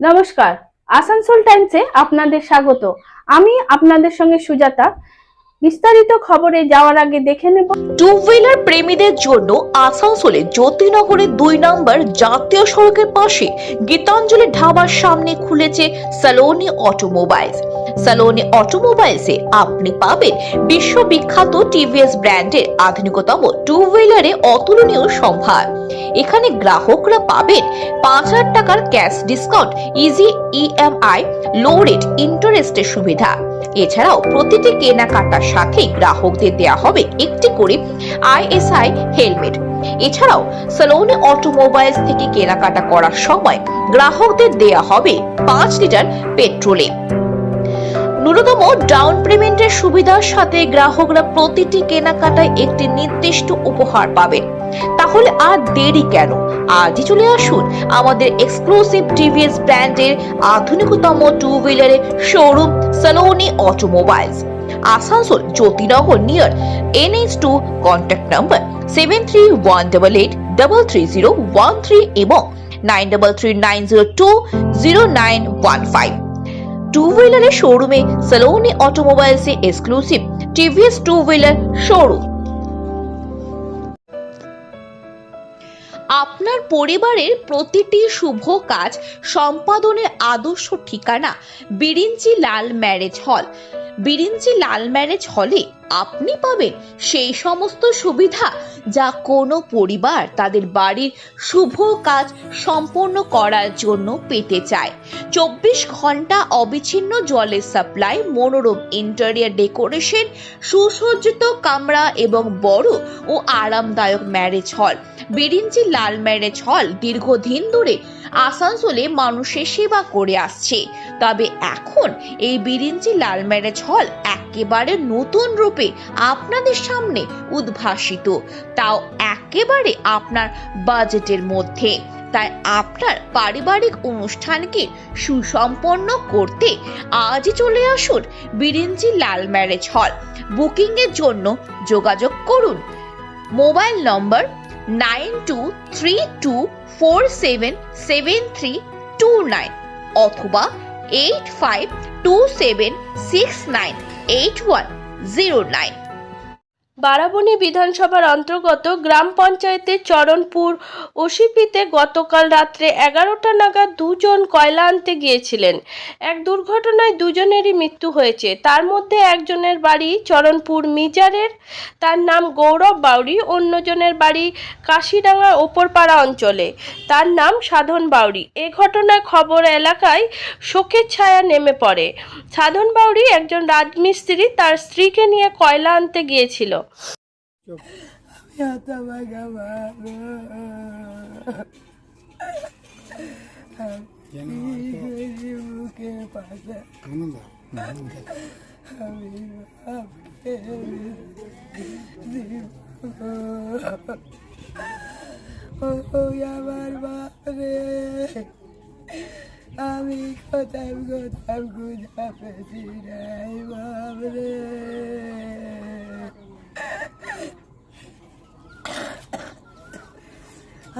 নমস্কার। আসানসোল টাইমসে আপনাদের স্বাগত। আমি আপনাদের সঙ্গে সুজাতা। বিস্তারিত খবরে যাওয়ার আগে দেখে নেব। টু হুইলার প্রেমীদের জন্য আসানসোলে জ্যোতিনগরে দুই নম্বর জাতীয় সড়কের পাশে গীতাঞ্জলি ঢাবার সামনে খুলেছে সালোনি অটোমোবাইলস সালোনি অটোমোবাইলসে আপনি পাবেন বিশ্ববিখ্যাত টিভিএস ব্র্যান্ডের আধুনিকতম টু হুইলারে অতুলনীয় সম্ভার। এখানে গ্রাহকরা পাবেন পাঁচ হাজার টাকার cash discount easy EMI low rate ইন্টারেস্টের সুবিধা। এছাড়াও প্রতিটি কেনাকাটার সাথে গ্রাহকদের দেয়া হবে একটি করে আইএসআই হেলমেট এছাড়াও সালোনি অটোমোবাইলস থেকে কেনাকাটা করার সময় গ্রাহকদের দেয়া হবে পাঁচ লিটার পেট্রোলে ন্যূনতম ডাউন পেমেন্টের সুবিধার সাথে গ্রাহকরা প্রতিটি কেনাকাটায় একটি নির্দিষ্ট উপহার পাবেন। তাহলে আর দেরি কেন? আজই চলে আসুন আমাদের এক্সক্লুসিভ টিভিএস ব্র্যান্ডের আধুনিকতম two হুইলারের showroom Saloni automobiles Asansol Jyotinagar near NH two contact number seven three one double eight double three zero one three এবং nine double three nine zero two zero nine one five two হুইলারের শোরুমে Saloni অটোমোবাইলসে exclusive TVS two wheeler showroom আপনার পরিবারের প্রতিটি শুভ কাজ সম্পাদনের আদর্শ ঠিকানা বিরিঞ্চি লাল marriage hall Birinchi লাল marriage হলে আপনি পাবেন সেই সমস্ত সুবিধা যা কোনো পরিবার তাদের বাড়ির শুভ কাজ সম্পন্ন করার জন্য পেতে চায়। চব্বিশ ঘণ্টা অবিচ্ছিন্ন জলের সাপ্লাই মনোরম ইন্টেরিয়ার ডেকোরেশন সুসজ্জিত কামরা এবং বড় ও আরামদায়ক ম্যারেজ হল বিরিঞ্চি লাল ম্যারেজ হল দীর্ঘদিন ধরে আসানসোলে মানুষের সেবা করে আসছে। তবে এখন এই বিরিঞ্চি লাল ম্যারেজ হল একেবারে নতুন রূপে আপনাদের সামনে উদ্ভাসিত। তাও একেবারে আপনার বাজেটের মধ্যে। তাই আপনার পারিবারিক অনুষ্ঠানকে সুসম্পন্ন করতে আজই চলে আসুন বিরিঞ্চি লাল ম্যারেজ হল। বুকিংয়ের জন্য যোগাযোগ করুন। Mobile number nine two three two four seven seven three two nine অথবা eight five two seven six nine eight one zero nine Barabani বিধানসভার অন্তর্গত গ্রাম পঞ্চায়েতের চরণপুর ওসিপিতে গতকাল রাত্রে এগারোটা নাগাদ দুজন কয়লা আনতে গিয়েছিলেন। এক দুর্ঘটনায় দুজনেরই মৃত্যু হয়েছে। তার মধ্যে একজনের বাড়ি চরণপুর মিজারের, তার নাম গৌরব বাউরি অন্যজনের বাড়ি কাশিডাঙ্গা ওপরপাড়া অঞ্চলে। তার নাম সাধন বাউরি এ ঘটনায় খবর এলাকায় শোকের ছায়া নেমে পড়ে। সাধন বাউরি একজন রাজমিস্ত্রি তার স্ত্রীকে নিয়ে কয়লা আনতে গিয়েছিল। Ya estaba acabado. ¿Qué pasa? A mi Oh, আমার বাপরে আমি কোথায় কোথায় গুজা পেছি রে বাপরে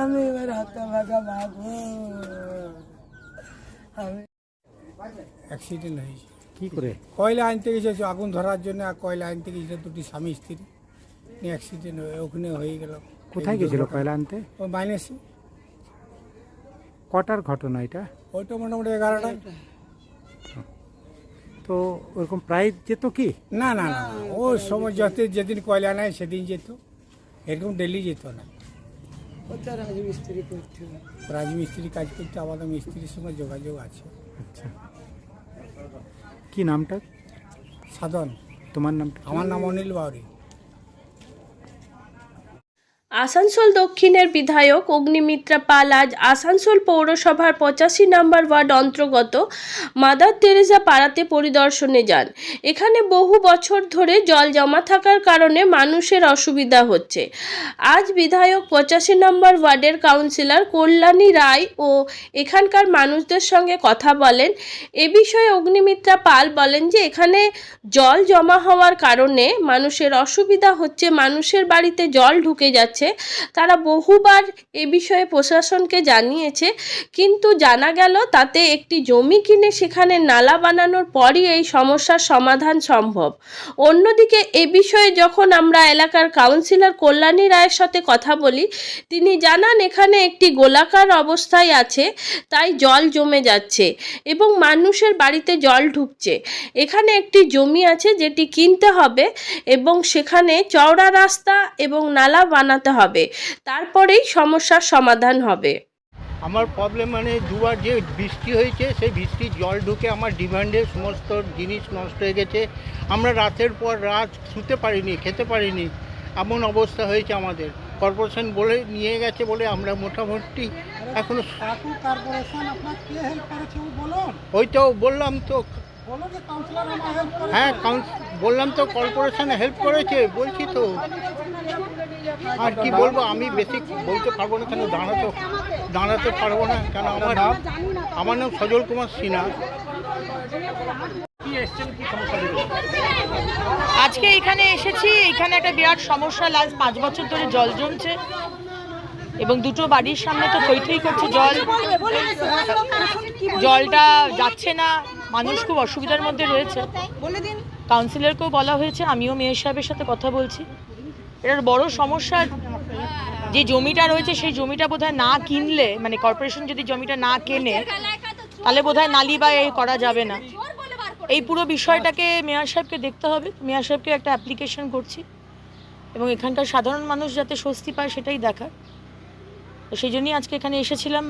আমি এবার হাতে ভাগা মাগো আমি অ্যাক্সিডেন্ট হয়েছে। কি করে? কয়লা আনতে গেছে আগুন ধরার জন্য আর কয়লা আনতে গেছিল দুটি স্বামী স্ত্রী অ্যাক্সিডেন্ট হয়ে ওখানে হয়ে গেল। কোথায় গেছিল কয়লা আনতে? ও মাইনাসে। কটার ঘটনা এটা? ওইটা মোটামুটি এগারোটা তো ওরকম প্রায় যেত কি? না না না ও সময় যত যেদিন কয়লা নেয় সেদিন যেত। এরকম ডেলি যেত না। ওটা রাজমিস্ত্রি করতে রাজমিস্ত্রি কাজ করতে আমাদের মিস্ত্রির সঙ্গে যোগাযোগ আছে। আচ্ছা। কি নামটা? সাধন। তোমার নাম আমার নাম অনিল বাউরি। আসানসোল দক্ষিণের বিধায়ক অগ্নিমিত্রা পাল আজ আসানসোল পৌরসভার পঁচাশি নম্বর ওয়ার্ড অন্তর্গত মাদার তেরেজা পাড়াতে পরিদর্শনে যান। এখানে বহু বছর ধরে জল জমা থাকার কারণে মানুষের অসুবিধা হচ্ছে। আজ বিধায়ক পঁচাশি নম্বর ওয়ার্ডের কাউন্সিলর কল্যাণী রায় ও এখানকার মানুষদের সঙ্গে কথা বলেন। এ বিষয়ে অগ্নিমিত্রা পাল বলেন যে, এখানে জল জমা হওয়ার কারণে মানুষের অসুবিধা হচ্ছে, মানুষের বাড়িতে জল ঢুকে যাচ্ছে। তারা বহুবার এ বিষয়ে প্রশাসনকে জানিয়েছে, কিন্তু জানা গেল তাতে একটি জমি কিনে সেখানে নালা বানানোর পরই এই সমস্যার সমাধান সম্ভব। অন্যদিকে এ বিষয়ে যখন আমরা এলাকার কাউন্সিলর কল্যাণী রায়ের সাথে কথা বলি, তিনি জানান এখানে একটি গোলাকার অবস্থায় আছে, তাই জল জমে যাচ্ছে এবং মানুষের বাড়িতে জল ঢুকছে। এখানে একটি জমি আছে যেটি কিনতে হবে এবং সেখানে চওড়া রাস্তা এবং নালা বানাতে হবে তারপরেই সমস্যার সমাধান হবে। আমার প্রবলেম মানে দুবার যে বৃষ্টি হয়েছে সেই বৃষ্টির জল ঢুকে আমার ডিমান্ডের সমস্ত জিনিস নষ্ট হয়ে গেছে। আমরা রাতের পর রাত শুতে পারিনি খেতে পারিনি এমন অবস্থা হয়েছে আমাদের। কর্পোরেশন বলে নিয়ে গেছে বলে আমরা মোটামুটি এখনও ওই তো বললাম তো হ্যাঁ কাউন্স- বললাম তো কর্পোরেশন হেল্প করেছে বলছি তো। আর কি বলব আমি বেশি বলতে পারব না কেন দাঁড়াতে দাঁড়াতে পারব না কেন আমার নাম? আমার নাম সজল কুমার সিনহা। আজকে এখানে এসেছি এখানে একটা বিরাট সমস্যা। লাস্ট পাঁচ বছর ধরে জল জমছে এবং দুটো বাড়ির সামনে তো থই থই করছে জল। জলটা যাচ্ছে না মানুষ খুব অসুবিধার মধ্যে রয়েছে। কাউন্সিলরকেও বলা হয়েছে আমিও মেয়র সাহেবের সাথে কথা বলছি। এটার বড় সমস্যা যে জমিটা রয়েছে, সেই জমিটা বোধহয় না কিনলে মানে কর্পোরেশন যদি জমিটা না কেনে, তাহলে বোধহয় নালি বা এই করা যাবে না। এই পুরো বিষয়টাকে মেয়র সাহেবকে দেখতে হবে। মেয়র সাহেবকে একটা অ্যাপ্লিকেশন করছি। এবং এখানকার সাধারণ মানুষ যাতে স্বস্তি পায়, সেটাই দেখার। তো সেই জন্যই আজকে এখানে এসেছিলাম।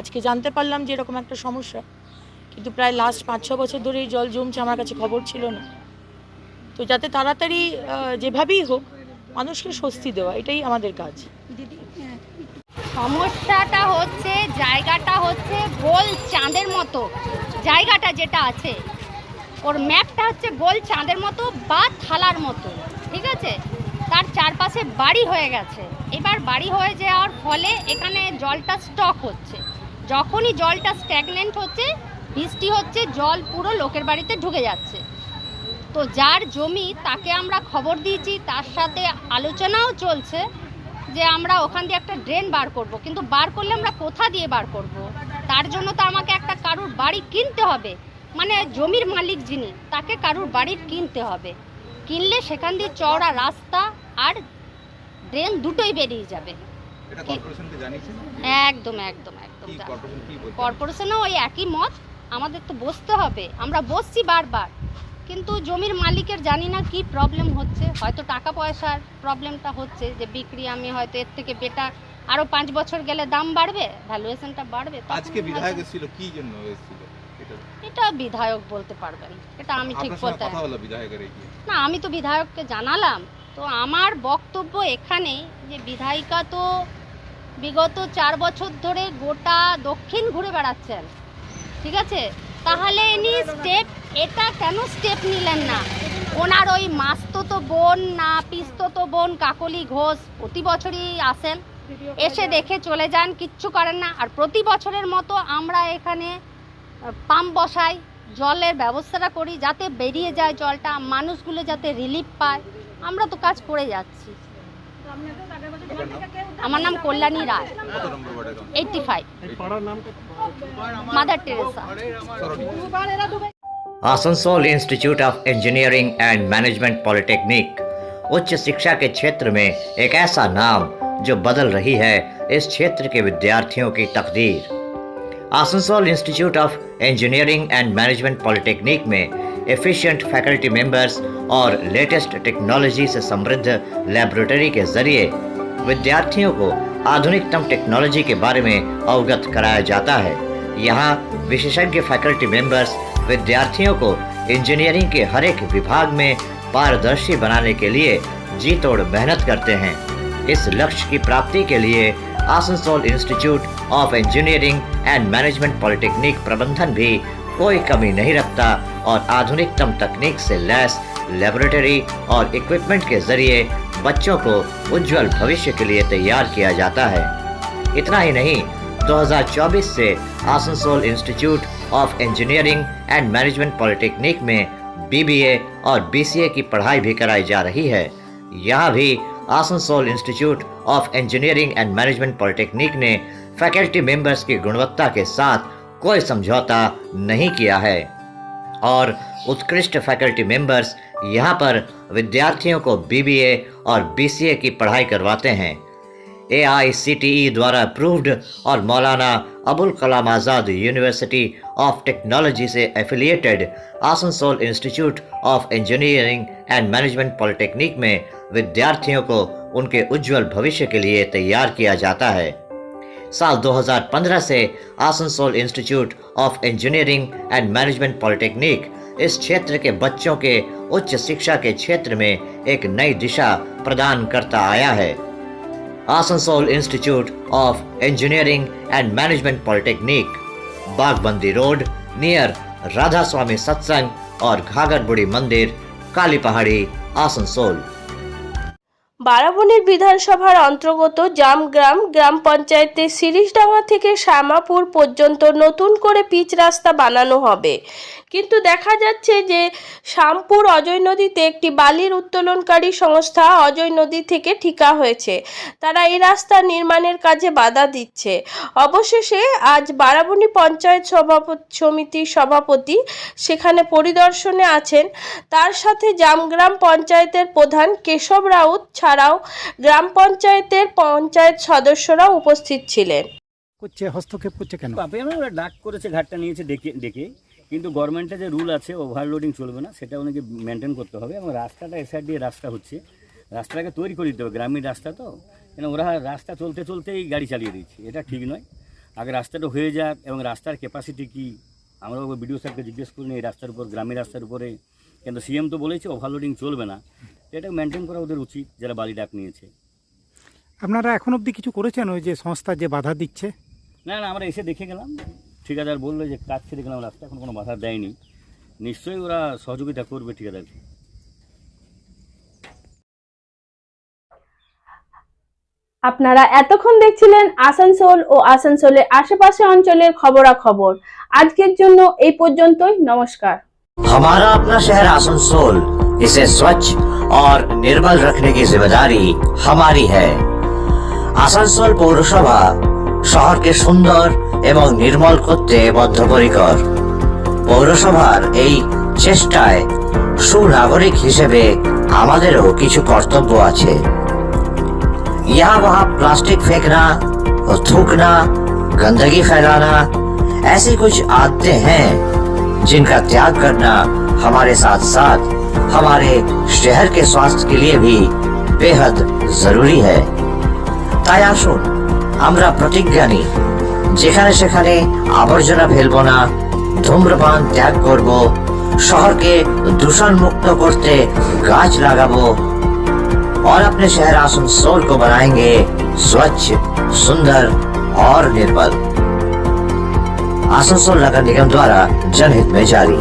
আজকে জানতে পারলাম যে এরকম একটা সমস্যা। কিন্তু প্রায় লাস্ট পাঁচ, ছ বছর ধরে এই জল জমছে, আমার কাছে খবর ছিল না। তো যাতে তাড়াতাড়ি যেভাবেই হোক মানুষকে স্বস্তি দেওয়া, এটাই আমাদের কাজ। সমস্যাটা হচ্ছে, জায়গাটা হচ্ছে গোল চাঁদের মতো। জায়গাটা যেটা আছে, ওর ম্যাপটা হচ্ছে গোল চাঁদের মতো বা থালার মতো, ঠিক আছে? তার চারপাশে বাড়ি হয়ে গেছে। এবার বাড়ি হয়ে যাওয়ার ফলে এখানে জলটা স্টক হচ্ছে। যখনই জলটা স্ট্যাগনেন্ট হচ্ছে, বৃষ্টি হচ্ছে, জল পুরো লোকের বাড়িতে ঢুকে যাচ্ছে। তো যার জমি তাকে আমরা খবর দিয়েছি তার সাথে আলোচনাও চলছে যে আমরা ওখান দিয়ে একটা ড্রেন বার করব। কিন্তু বার করলে আমরা কোথা দিয়ে বার করব? তার জন্য তো আমাকে একটা কারুর বাড়ি কিনতে হবে। মানে জমির মালিক যিনি তাকে কারুর বাড়ি কিনতে হবে। কিনলে সেখান দিয়ে চওড়া রাস্তা আর ড্রেন দুটোই বেরিয়ে যাবে। একদম একদম একদম কর্পোরেশনও ওই একই মত। আমাদের তো বসতে হবে। আমরা বসছি বারবার। কিন্তু জমির মালিকের জানি না কি প্রবলেম হচ্ছে। হয়তো টাকা পয়সার প্রবলেমটা হচ্ছে যে বিক্রি আমি হয়তো এর থেকে বেটার আরও পাঁচ বছর গেলে দাম বাড়বে ভ্যালুয়েশনটা বাড়বে আজকে বিধায়ক এসেছিল কি জন্য এসেছিল? এটা এটা বিধায়ক বলতে পারবেন এটা আমি ঠিক বলতে কথা হলো বিধায়কের এই না আমি তো বিধায়ককে জানালাম। তো আমার বক্তব্য এখানে যে বিধায়িকা তো বিগত চার বছর ধরে গোটা দক্ষিণ ঘুরে বেড়াচ্ছেন ঠিক আছে? তাহলে ইনি স্টেপ এটা কেন স্টেপ নিলেন না? ওনার ওই মাস্ততো বোন না পিস্ততো বোন কাকলি ঘোষ প্রতি বছরই আসেন। এসে দেখে চলে যান কিচ্ছু করেন না। আর প্রতি বছরের মতো আমরা এখানে পাম্প বসাই জলের ব্যবস্থাটা করি যাতে বেরিয়ে যায় জলটা মানুষগুলো যাতে রিলিফ পায়। আমরা তো কাজ করে যাচ্ছি। আমার নাম Kalyani Roy? Eighty five Mother Teresa Asansol institute of engineering and management polytechnic, उच्च शिक्षा के क्षेत्र में एक ऐसा नाम जो बदल रही है इस क्षेत्र के विद्यार्थियों की तकदीर। Asansol institute of engineering and management polytechnic में एफिशिएंट फैकल्टी मेंबर्स और लेटेस्ट टेक्नोलॉजी से समृद्ध लेबोरेटरी के ज़रिए विद्यार्थियों को आधुनिकतम टेक्नोलॉजी के बारे में अवगत कराया जाता है। यहाँ विशेषज्ञ फैकल्टी मेंबर्स विद्यार्थियों को इंजीनियरिंग के हर एक विभाग में पारदर्शी बनाने के लिए जी तोड़ मेहनत करते हैं। इस लक्ष्य की प्राप्ति के लिए Asansol institute of engineering and management polytechnic प्रबंधन भी कोई कमी नहीं रखता और आधुनिकतम तकनीक से लैस लेबोरेटरी और इक्विपमेंट के ज़रिए बच्चों को उज्जवल भविष्य के लिए तैयार किया जाता है। इतना ही नहीं 2024 से Asansol institute of engineering and management polytechnic में बीबीए और बीसीए की पढ़ाई भी कराई जा रही है। यहाँ भी Asansol institute of engineering and management polytechnic ने फैकल्टी मेंबर्स की गुणवत्ता के साथ कोई समझौता नहीं किया है। और उत्कृष्ट फैकल्टी मेंबर्स यहाँ पर विद्यार्थियों को बीबीए और बीसीए की पढ़ाई करवाते हैं। एआईसीटीई द्वारा अप्रूव्ड और Maulana Abul Kalam Azad university of technology से affiliated Asansol institute of engineering and management polytechnic में विद्यार्थियों को उनके उज्जवल भविष्य के लिए तैयार किया जाता है। साल 2015 से Asansol institute of engineering and management polytechnic इस क्षेत्र के बच्चों के उच्च शिक्षा के क्षेत्र में एक नई दिशा प्रदान करता आया है। Asansol Institute of Engineering and Management Polytechnic, Bagbandi Road near Radha Swami Satsang or Ghagatbudi Mandir, Kali Kalipahari, Asansol. বারাবণীর বিধানসভার অন্তর্গত জামগ্রাম গ্রাম পঞ্চায়েতে সিরিশডাঙ্গা থেকে শ্যামাপুর পর্যন্ত নতুন করে পিচ রাস্তা বানানো হবে কিন্তু দেখা যাচ্ছে যে শ্যামপুর অজয় নদীতে একটি বালির উত্তোলনকারী সংস্থা অজয় নদী থেকে ঠিকা হয়েছে। তারা এই রাস্তা নির্মাণের কাজে বাধা দিচ্ছে। অবশেষে আজ বারাবণী পঞ্চায়েত সভাপতি সমিতির সভাপতি সেখানে পরিদর্শনে আছেন। তার সাথে জামগ্রাম পঞ্চায়েতের প্রধান কেশব রাউত ছাড়াও গ্রাম পঞ্চায়েতের পঞ্চায়েত সদস্যরা উপস্থিত ছিলেন। করছে হস্তক্ষেপ করছে কেন? ডাক করেছে ঘাটটা নিয়েছে ডেকে ডেকে কিন্তু গভর্নমেন্টের যে রুল আছে ওভারলোডিং চলবে না সেটা ওনাকে মেনটেন করতে হবে এবং রাস্তাটা এসআর দিয়ে রাস্তা হচ্ছে। রাস্তাটাকে তৈরি করে দিতে হবে গ্রামীণ রাস্তা তো। কেন ওরা রাস্তা চলতে চলতেই গাড়ি চালিয়ে দিচ্ছে এটা ঠিক নয়। আগে রাস্তাটা হয়ে যাক এবং রাস্তার ক্যাপাসিটি কি আমরা বিডিও স্যারকে জিজ্ঞেস করিনি এই রাস্তার উপর গ্রামীণ রাস্তার উপরে। কিন্তু সিএম তো বলেছে ওভারলোডিং চলবে না। এটা মেনটেন করা ওদের উচিত যারা বালি ডাক নিয়েছে। আপনারা এখন অবধি কিছু করেছেন ওই যে সংস্থা যে বাধা দিচ্ছে? না না আমরা এসে দেখে গেলাম। ঠিকাদার বললো যে কাজ ছেড়ে গেলাম রাস্তা এখন কোনো বাধা দেয়নি নিশ্চয়ই ওরা সহযোগিতা করবে ঠিকাদারকে আপনারা এতক্ষণ দেখছিলেন আসানসোল ও আসানসোলের আশেপাশে অঞ্চলের খবরাখবর আজকের জন্য এই পর্যন্তই নমস্কার हमारा अपना शहर आसनसोल इसे स्वच्छ और निर्मल रखने की जिम्मेदारी हमारी है আসানসোল পৌরসভা শহরকে সুন্দর এবং নির্মল করতে বদ্ধপরিকর পৌরসভার এই চেষ্টায় সুনাগরিক হিসেবে আমাদেরও কিছু কর্তব্য আছে यहाँ वहाँ प्लास्टिक फेंकना और थूकना गंदगी फैलाना ऐसी कुछ आदतें हैं जिनका त्याग करना हमारे साथ साथ हमारे शहर के स्वास्थ्य के लिए भी बेहद जरूरी है তাই আসুন আমরা প্রতিজ্ঞা নিই যেখানে সেখানে আবর্জনা ফেলব না ধূম্রপান ত্যাগ করব শহরকে দূষণ মুক্ত করতে গাছ লাগাবো और अपने शहर आसनसोल को बनाएंगे स्वच्छ सुंदर और निर्मल आसनसोल नगर निगम द्वारा जनहित में जारी